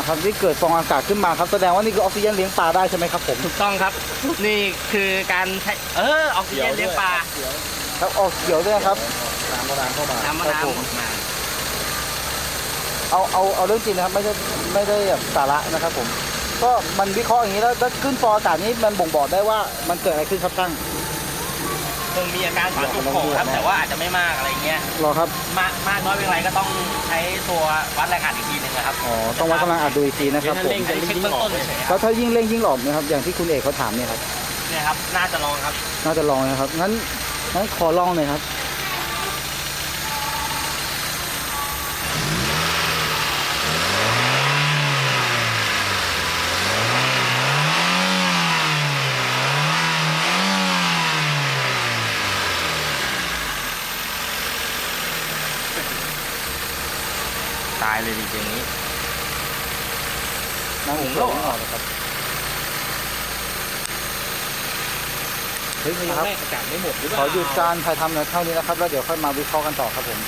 อะครับนี่เกิดฟองอากาศขึ้นมาครับแสดงว่านี่คือออกซิเจนเลี้ยงปลาได้ใช่ไหมครับผมถูกต้องครับ นี่คือการใช้เออออกซิเจนเลี้ยงปลาครับออกเขียวด้วยนะครับน้ำมะนาวเข้ามาน้ำมะครันาบวผมมาเอาเอาเอาเรื่องจริงนะครับไม่ได้ไม่ได้แบบสาระนะครับผม ก็มันวิเคราะห์อย่างนี้แล้วแล้วขึ้นฟองอากาศนี้มันบ่งบอกได้ว่ามันเกิดอะไรขึ้นครับช่าง คงมีอาการฝาจุกโผล่ครับแต่ว่าอาจจะไม่มากอะไรเงี้ยรอครับ มากมากน้อยเป็นไรก็ต้องใช้ตัววัดแรงอัดอีกทีหนึงนะครับอ๋อ ต้องวัดกำลังอัดดูอีกทีนะครับผมอันนี้เช็คเบื้องต้นเฉยๆคแล้รัวบถ้ายิ่งเร่งยิ่งหลอมนะครับ อย่างที่คุณเอกเขาถามเนี่ยครับ เนี่ยครับน่าจะลองครับน่าจะลองนะครับงั้นงั้นขอลองหน่อยครับ ตายเลยจริงๆนี้น้ำหุหุงงโลโลกกออกเลยครับเฮ้ยยังครับไม่อากาศไม่หมดหรือเปขล่าอหยุดการถ่ายทำในเท่านี้นะครับ แล้วเดี๋ยวค่อยมาวิเคราะห์กันต่อครับผม